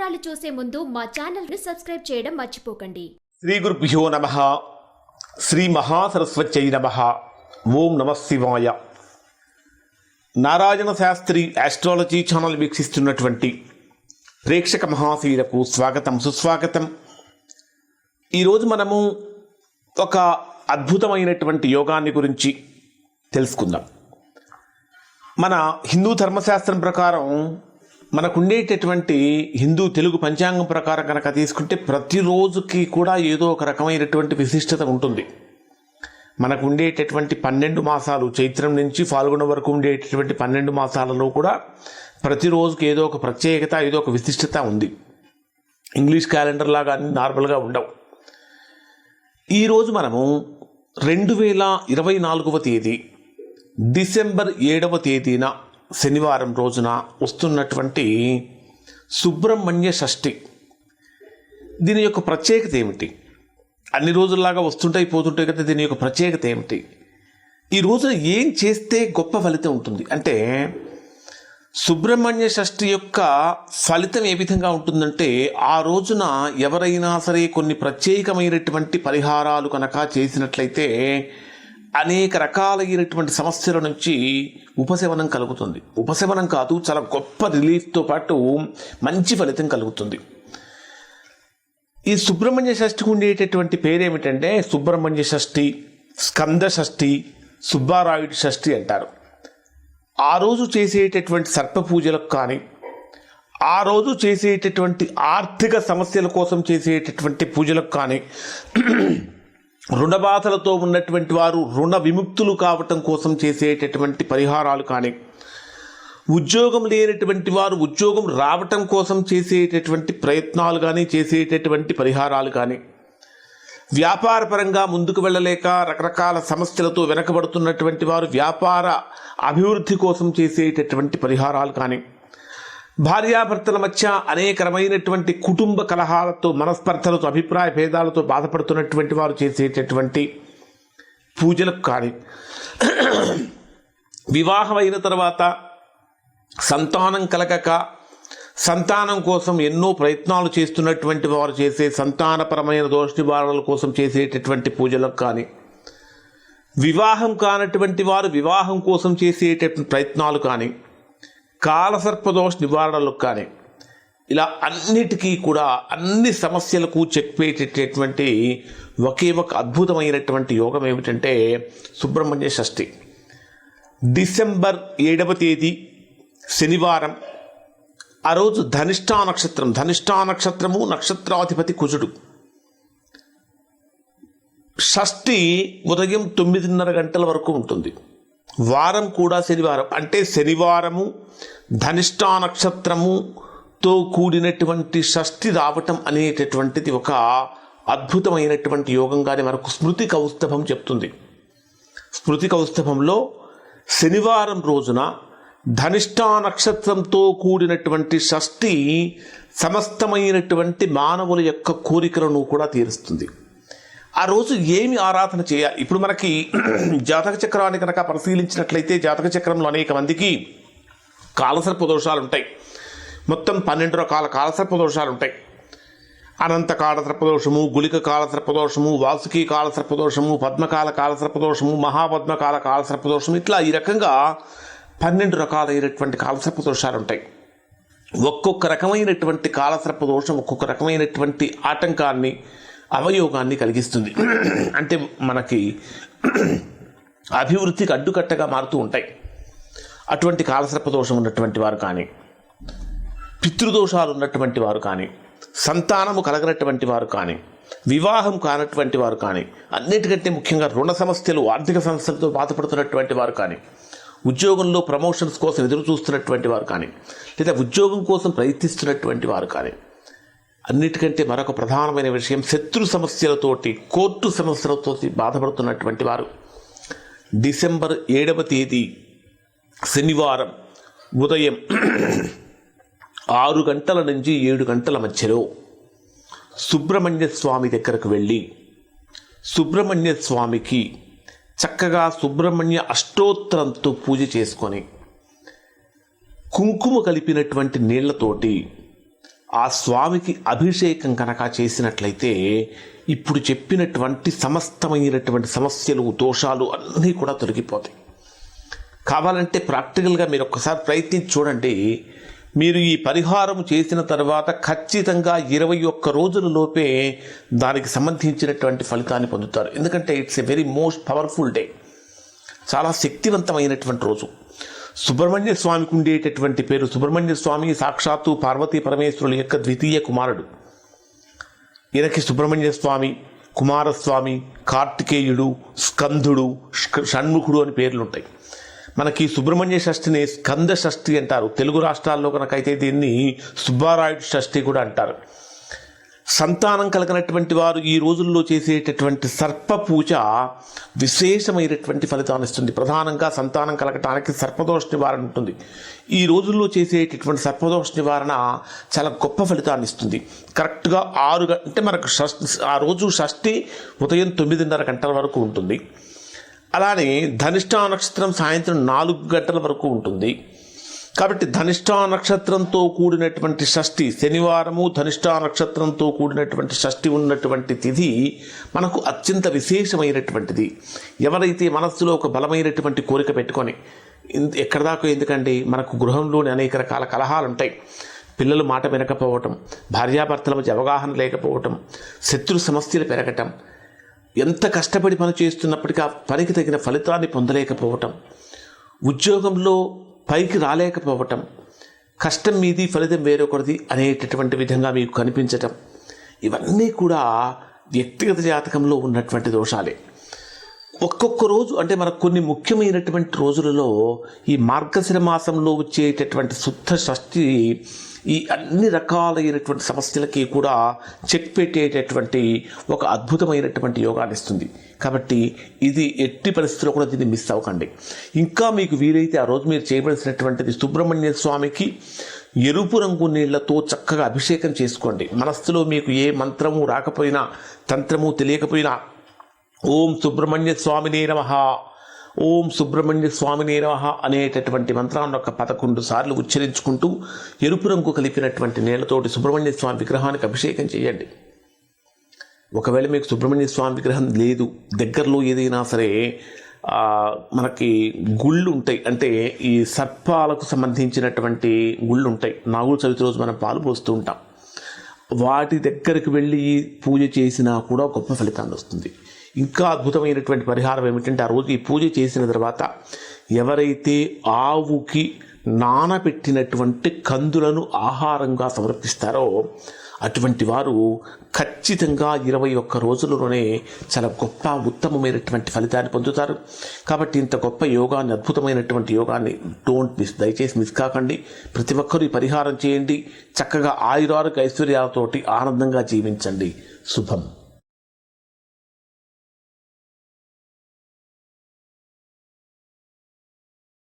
వివరాలు చూసే ముందు మా ఛానల్ని సబ్స్క్రైబ్ చేయడం మర్చిపోకండి. శ్రీ గురుభ్యో నమ. శ్రీ మహాసరస్వత్యై నమ. ఓం నమ శివాయ. నారాయణ శాస్త్రి ఆస్ట్రాలజీ ఛానల్ వీక్షిస్తున్నటువంటి ప్రేక్షక మహాశీలకు స్వాగతం సుస్వాగతం. ఈరోజు మనము ఒక అద్భుతమైనటువంటి యోగాన్ని గురించి తెలుసుకుందాం. మన హిందూ ధర్మశాస్త్రం ప్రకారం మనకుండేటటువంటి హిందూ తెలుగు పంచాంగం ప్రకారం కనుక తీసుకుంటే ప్రతిరోజుకి కూడా ఏదో ఒక రకమైనటువంటి విశిష్టత ఉంటుంది. మనకు ఉండేటటువంటి పన్నెండు మాసాలు చైత్రం నుంచి ఫాల్గుణ వరకు ఉండేటటువంటి పన్నెండు మాసాలలో కూడా ప్రతిరోజుకి ఏదో ఒక ప్రత్యేకత ఏదో ఒక విశిష్టత ఉంది. ఇంగ్లీష్ క్యాలెండర్ లాగా అన్ని నార్మల్గా ఉండవు. ఈరోజు మనము రెండు వేల ఇరవై నాలుగవ తేదీ డిసెంబర్ ఏడవ తేదీన శనివారం రోజున వస్తున్నటువంటి సుబ్రహ్మణ్య షష్ఠి. దీని యొక్క ప్రత్యేకత ఏమిటి? అన్ని రోజుల్లాగా వస్తుంటాయి పోతుంటాయి కదా దీని యొక్క ప్రత్యేకత ఏమిటి? ఈ రోజున ఏం చేస్తే గొప్ప ఫలితం ఉంటుంది? అంటే సుబ్రహ్మణ్య షష్ఠి యొక్క ఫలితం ఏ విధంగా ఉంటుందంటే ఆ రోజున ఎవరైనా సరే కొన్ని ప్రత్యేకమైనటువంటి పరిహారాలు కనుక చేసినట్లయితే అనేక రకాలైనటువంటి సమస్యల నుంచి ఉపశమనం కలుగుతుంది. ఉపశమనం కాదు చాలా గొప్ప రిలీఫ్తో పాటు మంచి ఫలితం కలుగుతుంది. ఈ సుబ్రహ్మణ్య షష్ఠికి ఉండేటటువంటి పేరేమిటంటే సుబ్రహ్మణ్య షష్ఠి స్కంద షష్ఠి సుబ్బారాయుడు షష్ఠి అంటారు. ఆ రోజు చేసేటటువంటి సర్ప పూజలకు కానీ ఆ రోజు చేసేటటువంటి ఆర్థిక సమస్యల కోసం చేసేటటువంటి పూజలకు కానీ రుణబాధలతో ఉన్నటువంటి వారు రుణ విముక్తులు కావటం కోసం చేసేటటువంటి పరిహారాలు కానీ ఉద్యోగం లేనటువంటి వారు ఉద్యోగం రావటం కోసం చేసేటటువంటి ప్రయత్నాలు కానీ చేసేటటువంటి పరిహారాలు కానీ వ్యాపారపరంగా ముందుకు వెళ్ళలేక రకరకాల సమస్యలతో వెనకబడుతున్నటువంటి వారు వ్యాపార అభివృద్ధి కోసం చేసేటటువంటి పరిహారాలు కానీ భార్యాభర్తల మధ్య అనేకరమైనటువంటి కుటుంబ కలహాలతో మనస్పర్ధలతో అభిప్రాయ భేదాలతో బాధపడుతున్నటువంటి వారు చేసేటటువంటి పూజలకు కానీ వివాహమైన తర్వాత సంతానం కలగక సంతానం కోసం ఎన్నో ప్రయత్నాలు చేస్తున్నటువంటి వారు చేసే సంతానపరమైన దోష నివారణల కోసం చేసేటటువంటి పూజలకు కానీ వివాహం కానటువంటి వారు వివాహం కోసం చేసేటటువంటి ప్రయత్నాలు కానీ కాలసర్పదోష నివారణలకు కానీ ఇలా అన్నిటికీ కూడా అన్ని సమస్యలకు చెక్ పెట్టేటటువంటి ఒకే ఒక అద్భుతమైనటువంటి యోగం ఏమిటంటే సుబ్రహ్మణ్య షష్ఠి. డిసెంబర్ ఏడవ తేదీ శనివారం ఆ రోజు ధనిష్టా నక్షత్రం ధనిష్టా నక్షత్రము నక్షత్రాధిపతి కుజుడు. షష్ఠి ఉదయం తొమ్మిదిన్నర గంటల వరకు ఉంటుంది. వారం కూడా శనివారం. అంటే శనివారము ధనిష్టా నక్షత్రముతో కూడినటువంటి షష్ఠి రావటం అనేటటువంటిది ఒక అద్భుతమైనటువంటి యోగంగానే మనకు స్మృతి కౌస్తభం చెప్తుంది. స్మృతి కౌస్తభంలో శనివారం రోజున ధనిష్టా నక్షత్రంతో కూడినటువంటి షష్ఠి సమస్తమైనటువంటి మానవుల యొక్క కోరికలను కూడా తీరుస్తుంది. ఆ రోజు ఏమి ఆరాధన చేయాలి ఇప్పుడు మనకి జాతక చక్రాన్ని కనుక పరిశీలించినట్లయితే జాతక చక్రంలో అనేక మందికి కాలసర్ప దోషాలు ఉంటాయి మొత్తం పన్నెండు రకాల కాలసర్ప దోషాలు ఉంటాయి అనంత కాల సర్పదోషము గుళిక కాల సర్పదోషము వాసుకి కాల సర్పదోషము పద్మకాల కాల సర్పదోషము మహాపద్మకాల కాల సర్పదోషము ఇట్లా ఈ రకంగా పన్నెండు రకాలైనటువంటి కాలసర్ప దోషాలు ఉంటాయి ఒక్కొక్క రకమైనటువంటి కాలసర్ప దోషం ఒక్కొక్క రకమైనటువంటి ఆటంకాన్ని అవయోగాన్ని కలిగిస్తుంది. అంటే మనకి అభివృద్ధికి అడ్డుకట్టగా మారుతూ ఉంటాయి. అటువంటి కాలసర్పదోషం ఉన్నటువంటి వారు కానీ పితృదోషాలు ఉన్నటువంటి వారు కానీ సంతానము కలగనటువంటి వారు కానీ వివాహం కానటువంటి వారు కానీ అన్నిటికంటే ముఖ్యంగా రుణ సమస్యలు ఆర్థిక సమస్యలతో బాధపడుతున్నటువంటి వారు కానీ ఉద్యోగంలో ప్రమోషన్స్ కోసం ఎదురు చూస్తున్నటువంటి వారు కానీ లేదా ఉద్యోగం కోసం ప్రయత్నిస్తున్నటువంటి వారు కానీ అన్నిటికంటే మరొక ప్రధానమైన విషయం శత్రు సమస్యలతోటి కోర్టు సమస్యలతోటి బాధపడుతున్నటువంటి వారు. డిసెంబర్ ఏడవ తేదీ శనివారం ఉదయం ఆరు గంటల నుంచి ఏడు గంటల మధ్యలో సుబ్రహ్మణ్య స్వామి దగ్గరకు వెళ్ళి సుబ్రహ్మణ్య స్వామికి చక్కగా సుబ్రహ్మణ్య అష్టోత్తరంతో పూజ చేసుకొని కుంకుమ కలిపినటువంటి నీళ్ళతోటి ఆ స్వామికి అభిషేకం కనుక చేసినట్లయితే ఇప్పుడు చెప్పినటువంటి సమస్తమైనటువంటి సమస్యలు దోషాలు అన్నీ కూడా తొలగిపోతాయి. కావాలంటే ప్రాక్టికల్గా మీరు ఒక్కసారి ప్రయత్నించి చూడండి. మీరు ఈ పరిహారం చేసిన తర్వాత ఖచ్చితంగా ఇరవై ఒక్క రోజుల లోపే దానికి సంబంధించినటువంటి ఫలితాన్ని పొందుతారు. ఎందుకంటే it's a very most powerful day. చాలా శక్తివంతమైనటువంటి రోజు. సుబ్రహ్మణ్య స్వామికి ఉండేటటువంటి పేరు సుబ్రహ్మణ్య స్వామి సాక్షాత్తు పార్వతీ పరమేశ్వరుల యొక్క ద్వితీయ కుమారుడు. ఈయనకి సుబ్రహ్మణ్య స్వామి కుమారస్వామి కార్తికేయుడు స్కందుడు షణ్ముఖుడు అని పేర్లుంటాయి. మనకి సుబ్రహ్మణ్య షష్ఠిని స్కంద షష్ఠి అంటారు. తెలుగు రాష్ట్రాల్లో కనుకైతే దీన్ని సుబ్బారాయుడు షష్ఠి కూడా అంటారు. సంతానం కలిగినటువంటి వారు ఈ రోజుల్లో చేసేటటువంటి సర్ప పూజ విశేషమైనటువంటి ఫలితాన్ని ఇస్తుంది. ప్రధానంగా సంతానం కలగటానికి సర్పదోష నివారణ ఉంటుంది. ఈ రోజుల్లో చేసేటటువంటి సర్పదోష నివారణ చాలా గొప్ప ఫలితాన్ని ఇస్తుంది. కరెక్ట్గా ఆరు అంటే మనకు షష్ ఆ రోజు షష్ఠి ఉదయం తొమ్మిదిన్నర గంటల వరకు ఉంటుంది. అలానే ధనిష్టా నక్షత్రం సాయంత్రం నాలుగు గంటల వరకు ఉంటుంది. కాబట్టి ధనిష్టా నక్షత్రంతో కూడినటువంటి షష్ఠి శనివారము ధనిష్టా నక్షత్రంతో కూడినటువంటి షష్ఠి ఉన్నటువంటి తిథి మనకు అత్యంత విశేషమైనటువంటిది. ఎవరైతే మనస్సులో ఒక బలమైనటువంటి కోరిక పెట్టుకొని ఇంత- ఎక్కడ దాకా ఎందుకండి? మనకు గృహంలోని అనేక రకాల కలహాలు ఉంటాయి పిల్లలు మాట వినకపోవటం భార్యాభర్తల మధ్య అవగాహన లేకపోవటం శత్రు సమస్యలు పెరగటం ఎంత కష్టపడి పని చేస్తున్నప్పటికీ ఆ పనికి తగిన ఫలితాన్ని పొందలేకపోవటం ఉద్యోగంలో పైకి రాలేకపోవటం కష్టం మీది ఫలితం వేరొకరిది అనేటటువంటి విధంగా మీకు కనిపించటం ఇవన్నీ కూడా వ్యక్తిగత జాతకంలో ఉన్నటువంటి దోషాలే. ఒక్కొక్క రోజు అంటే మనకు కొన్ని ముఖ్యమైనటువంటి రోజులలో ఈ మార్గశిర మాసంలో వచ్చేటటువంటి శుద్ధ షష్ఠి ఈ అన్ని రకాలైనటువంటి సమస్యలకి కూడా చెక్ పెట్టేటటువంటి ఒక అద్భుతమైనటువంటి యోగాన్ని ఇస్తుంది. కాబట్టి ఇది ఎట్టి పరిస్థితుల్లో కూడా దీన్ని మిస్ అవ్వకండి. ఇంకా మీకు వీలైతే ఆ రోజు మీరు చేయవలసినటువంటిది సుబ్రహ్మణ్య స్వామికి ఎరుపు రంగు నీళ్ళతో చక్కగా అభిషేకం చేసుకోండి. మనస్సులో మీకు ఏ మంత్రము రాకపోయినా తంత్రము తెలియకపోయినా ఓం సుబ్రహ్మణ్య స్వామినే నమ. ఓం సుబ్రహ్మణ్య స్వామినే నమ అనేటటువంటి మంత్రాన్ని ఒక పదకొండు సార్లు ఉచ్చరించుకుంటూ ఎరుపు రంగు కలిపినటువంటి నేలతోటి సుబ్రహ్మణ్య స్వామి విగ్రహానికి అభిషేకం చేయండి. ఒకవేళ మీకు సుబ్రహ్మణ్య స్వామి విగ్రహం లేదు దగ్గరలో ఏదైనా సరే మనకి గుళ్ళు ఉంటాయి అంటే ఈ సర్పాలకు సంబంధించినటువంటి గుళ్ళు ఉంటాయి నాగుల చవితి రోజు మనం పాలు పోస్తూ ఉంటాం. వాటి దగ్గరికి వెళ్ళి పూజ చేసినా కూడా గొప్ప ఫలితాన్ని వస్తుంది. ఇంకా అద్భుతమైనటువంటి పరిహారం ఏమిటంటే ఆ రోజు ఈ పూజ చేసిన తర్వాత ఎవరైతే ఆవుకి నానబెట్టినటువంటి కందులను ఆహారంగా సమర్పిస్తారో అటువంటి వారు ఖచ్చితంగా ఇరవై ఒక్క రోజులలోనే చాలా గొప్ప ఉత్తమమైనటువంటి ఫలితాన్ని పొందుతారు. కాబట్టి ఇంత గొప్ప యోగాన్ని అద్భుతమైనటువంటి యోగాన్ని డోంట్ మిస్ దయచేసి మిస్ కాకండి. ప్రతి ఒక్కరూ ఈ పరిహారం చేయండి. చక్కగా ఆయురారోగ్య ఐశ్వర్యాలతోటి ఆనందంగా జీవించండి. శుభం.